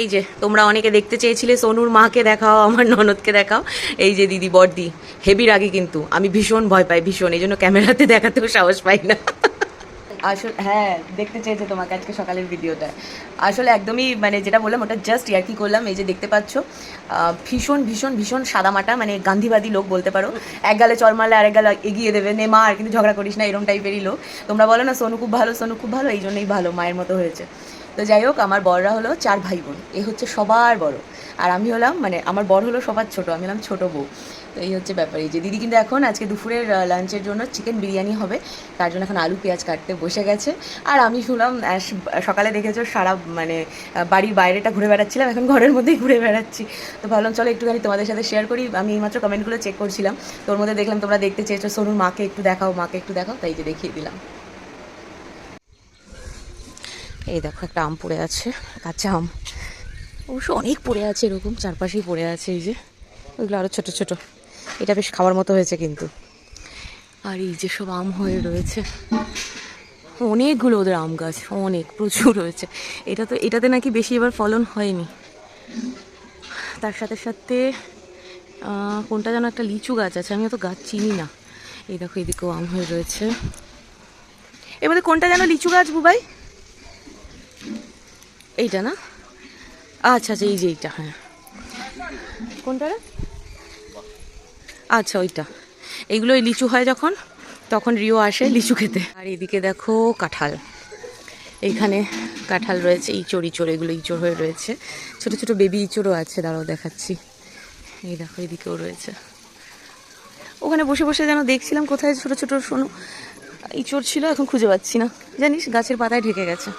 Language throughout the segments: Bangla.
এই যে, তোমরা অনেকে দেখতে চেয়েছিলে সোনুর মাকে দেখাও, আমার ননদকে দেখাও। এই যে দিদি বড়দি হেভি রাগি কিন্তু। আমি ভীষণ ভয় পাই, ভীষণ। এই জন্য ক্যামেরাতে দেখাতেও সাহস পাই না। আসলে হ্যাঁ দেখতে চেয়েছে তোমাকে আজকে সকালের ভিডিওটা। আসলে একদমই মানে যেটা বললাম, ওটা জাস্ট ইয়ার কি করলাম। এই যে দেখতে পাচ্ছ ভীষণ ভীষণ ভীষণ সাদামাটা মানে গান্ধীবাদী লোক বলতে পারো। এক গালে চর মারলে আরেক গালে এগিয়ে দেবে। নে মা, আর কিন্তু ঝগড়া করিস না এরকম টাইপেরই লোক। তোমরা বলো না, সোনু খুব ভালো, সোনু খুব ভালো, এই জন্যই ভালো, মায়ের মতো হয়েছে। তো যাই হোক, আমার বড়রা হলো চার ভাই বোন এ হচ্ছে সবার বড়। আর আমি হলাম মানে আমার বড় হলো সবার ছোট, আমি হলাম ছোট বউ। তো এই হচ্ছে ব্যাপার। এই যে দিদি কিন্তু এখন আজকে দুপুরের লাঞ্চের জন্য চিকেন বিরিয়ানি হবে। তার জন্য এখন আলু, পেঁয়াজ কাটতে বসে গেছে। আর আমি শুনলাম সকালে দেখেছ সারা মানে বাড়ির বাইরেটা ঘুরে বেড়াচ্ছিলাম। এখন ঘরের মধ্যেই ঘুরে বেড়াচ্ছি। তো ভাবলাম, চলো একটুখানি তোমাদের সাথে শেয়ার করি। আমি এইমাত্র কমেন্টগুলো চেক করছিলাম। তোর মধ্যে দেখলাম তোমরা দেখতে চেয়েছো। সোনুর মাকে একটু দেখাও, মাকে একটু দেখাও। তাই যে দেখিয়ে দিলাম। এই দেখো, একটা আম পড়ে আছে, কাঁচা আম। অবশ্য অনেক পড়ে আছে এরকম, চারপাশেই পড়ে আছে এই যে। ওইগুলো আরও ছোট ছোট। এটা বেশ খাওয়ার মতো হয়েছে কিন্তু। আর এই যে সব আম হয়ে রয়েছে, অনেকগুলো ওদের আম গাছ, অনেক, প্রচুর রয়েছে। এটা তো, এটাতে নাকি বেশি এবার ফলন হয়নি। তার সাথে সাথে কোনটা যেন একটা লিচু গাছ আছে, আমি অত গাছ চিনি না। এই দেখো, এদিকেও আম হয়ে রয়েছে। এবারে কোনটা যেন লিচু গাছ, বুবাই? এইটা না? আচ্ছা আচ্ছা এই যে এইটা হ্যাঁ। কোনটা আচ্ছা ওইটা। এইগুলো লিচু হয় যখন, তখন রিও আসে লিচু খেতে। আর এদিকে দেখো কাঁঠাল। এইখানে কাঁঠাল রয়েছে, ইঁচড় ইঁচড়, এগুলো ইঁচড় হয়ে রয়েছে। ছোট ছোট বেবি ইঁচড়ও আছে, দাঁড়াও দেখাচ্ছি। এই দেখো, এদিকেও রয়েছে। ওখানে বসে বসে যেন দেখছিলাম কোথায় ছোট ছোট, শোনো, ইঁচড় ছিল, এখন খুঁজে পাচ্ছি না। জানিস, গাছের পাতায় ঢেকে গেছে।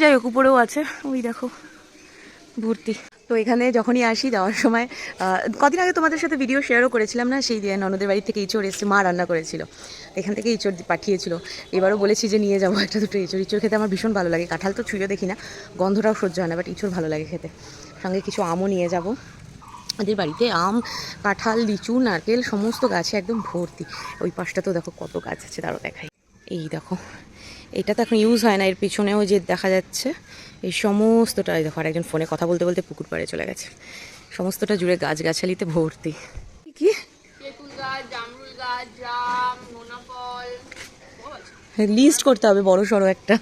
যাই হোক, উপরেও আছে। ওই দেখো, ভর্তি। তো এখানে যখনই আসি, যাওয়ার সময় কদিন আগে তোমাদের সাথে ভিডিও শেয়ারও করেছিলাম না? সেই দিয়ে ননদের বাড়ি থেকে ইঁচড় এসে মা রান্না করেছিল। এখান থেকে ইঁচড় পাঠিয়েছিল। এবারও বলেছি যে নিয়ে যাব একটা দুটো ইঁচড়। ইঁচড় খেতে আমার ভীষণ ভালো লাগে। কাঁঠাল তো ছুঁয়ে দেখি না, গন্ধটাও সহ্য হয় না বাট ইঁচড় ভালো লাগে খেতে। সঙ্গে কিছু আমও নিয়ে যাব। ওদের বাড়িতে আম, কাঁঠাল, লিচু, নারকেল, সমস্ত গাছে একদম ভর্তি। ওই পাশটা তো দেখো কত গাছ আছে, তারও দেখাই। এই দেখো এটা তো এখন ইউজ হয় না এর পিছনেও যে দেখা যাচ্ছে এই সমস্তটা দেখো আর একজন ফোনে কথা বলতে বলতে পুকুর পাড়ে চলে গেছে। সমস্তটা জুড়ে গাছগাছালিতে ভর্তি। কি? লিস্ট করতে হবে বড় সড়ো একটা।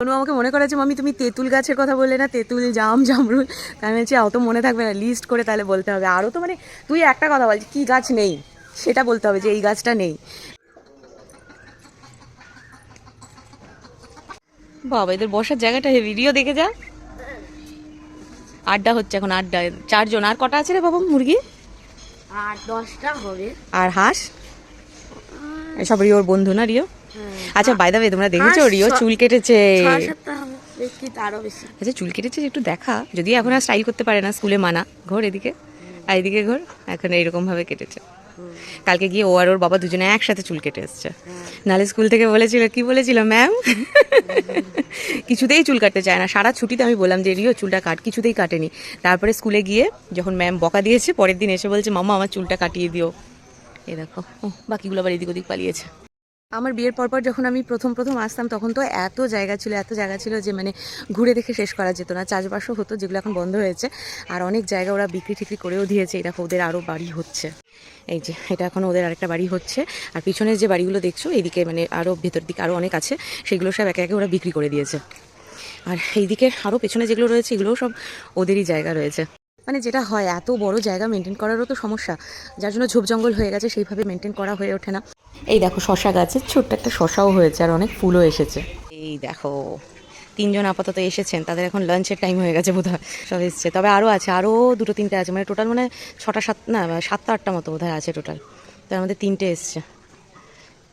অনু আমাকে মনে করেছে মামি তুমি তেঁতুল গাছের কথা বললে না? তেঁতুল জাম জামরুল? আমি বলছি অত মনে থাকবে না লিস্ট করে তাহলে বলতে হবে। আরও তো মানে তুই একটা কথা বলছি কী গাছ নেই? সেটা বলতে হবে যে এই গাছটা নেই। বাবা এদের বসার জায়গাটা ভিডিও দেখে যা। আড্ডা হচ্ছে এখন আড্ডা। চারজন আর কটা আছে রে বাবা মুরগি? আর দশটা হবে। আর হাঁস? এসব রিওর বন্ধু না রিও? আচ্ছা বাইদা তোমরা দেখেছ রিও চুল কেটেছে? আচ্ছা চুল কেটেছে একটু দেখা। যদি এখন আর স্টাইল করতে পারে না স্কুলে মানা। ঘোর এদিকে। আর এদিকে ঘোর এখন এইরকম ভাবে কেটেছে। কালকে গিয়ে ও আর ওর বাবা দুজনে একসাথে চুল কেটে এসছে। নালে স্কুল থেকে বলেছিল, কি বলেছিল, ম্যাম? কিছুতেই চুল কাটতে চায় না। সারা ছুটিতে আমি বললাম যে, রিও, চুলটা কাট। কিছুতেই কাটেনি। তারপরে স্কুলে গিয়ে যখন ম্যাম বকা দিয়েছে, পরের দিন এসে বলছে মামা আমার চুলটা কাটিয়ে দিও। এ দেখো বাকিগুলো আবার এদিক ওদিক পালিয়েছে। আমার বিয়ের পর পর যখন আমি প্রথম প্রথম আসতাম, তখন তো এত জায়গা ছিল, এত জায়গা ছিল যে মানে ঘুরে দেখে শেষ করা যেত না। চাষবাসও হতো, যেগুলো এখন বন্ধ হয়েছে। আর অনেক জায়গা ওরা বিক্রি টিক্রি করেও দিয়েছে। এটা ওদের আরও বাড়ি হচ্ছে। এই যে, এটা এখন ওদের আরেকটা বাড়ি হচ্ছে। আর পিছনের যে বাড়িগুলো দেখছ, এইদিকে মানে আরও ভেতর দিকে আরও অনেক আছে, সেগুলো সব একে একে ওরা বিক্রি করে দিয়েছে। আর এইদিকে আরও পেছনে যেগুলো রয়েছে, এগুলোও সব ওদেরই জায়গা রয়েছে। মানে যেটা হয়, এত বড় জায়গা মেনটেন করারও তো সমস্যা। যার জন্য ঝোপ জঙ্গল হয়ে গেছে, সেইভাবে মেনটেন করা হয়ে ওঠে না। এই দেখো শশা গাছের ছোট্ট একটা শশাও হয়েছে আর অনেক ফুলও এসেছে। এই দেখো, তিনজন আপাতত এসেছেন, তাদের এখন লাঞ্চের টাইম হয়ে গেছে বোধহয়, সব এসছে। তবে আরও আছে আরও দুটো তিনটে আছে মানে টোটাল মানে ছটা, সাত, না, সাতটা, আটটা মতো বোধহয় আছে টোটাল তার মধ্যে তিনটে এসছে।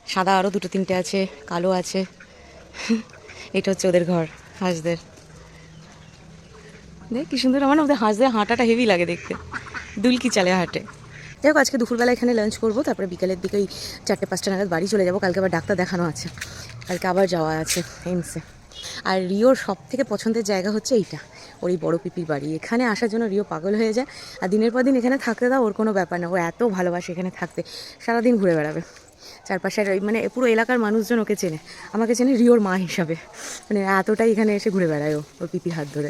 সাদা আরও দুটো তিনটে আছে, কালো আছে। এটা হচ্ছে ওদের ঘর, হাঁসদের। দেখ কি সুন্দর, আমার ওদের হাঁসদের হাঁটাটা হেভি লাগে দেখতে। দুলকি চালে হাঁটে। যাই হোক, আজকে দুপুরবেলা এখানে লাঞ্চ করব, তারপরে বিকেলের দিকে ওই চারটে, পাঁচটা নাগাদ বাড়ি চলে যাব। কালকে আবার ডাক্তার দেখানো আছে। কালকে আবার যাওয়া আছে এইমসে আর রিওর সব থেকে পছন্দের জায়গা হচ্ছে এইটা, ওর এই বড় পিপির বাড়ি। এখানে আসার জন্য রিও পাগল হয়ে যায়, আর দিনের পর দিন এখানে থাকতে দাও, ওর কোনো ব্যাপার না। ও এত ভালোবাসে এখানে থাকতে, সারাদিন ঘুরে বেড়াবে। চারপাশের মানে পুরো এলাকার মানুষজন ওকে চেনে। আমাকে চেনে রিওর মা হিসাবে। মানে এতটাই এখানে এসে ঘুরে বেড়ায় ও, ওর পিপির হাত ধরে।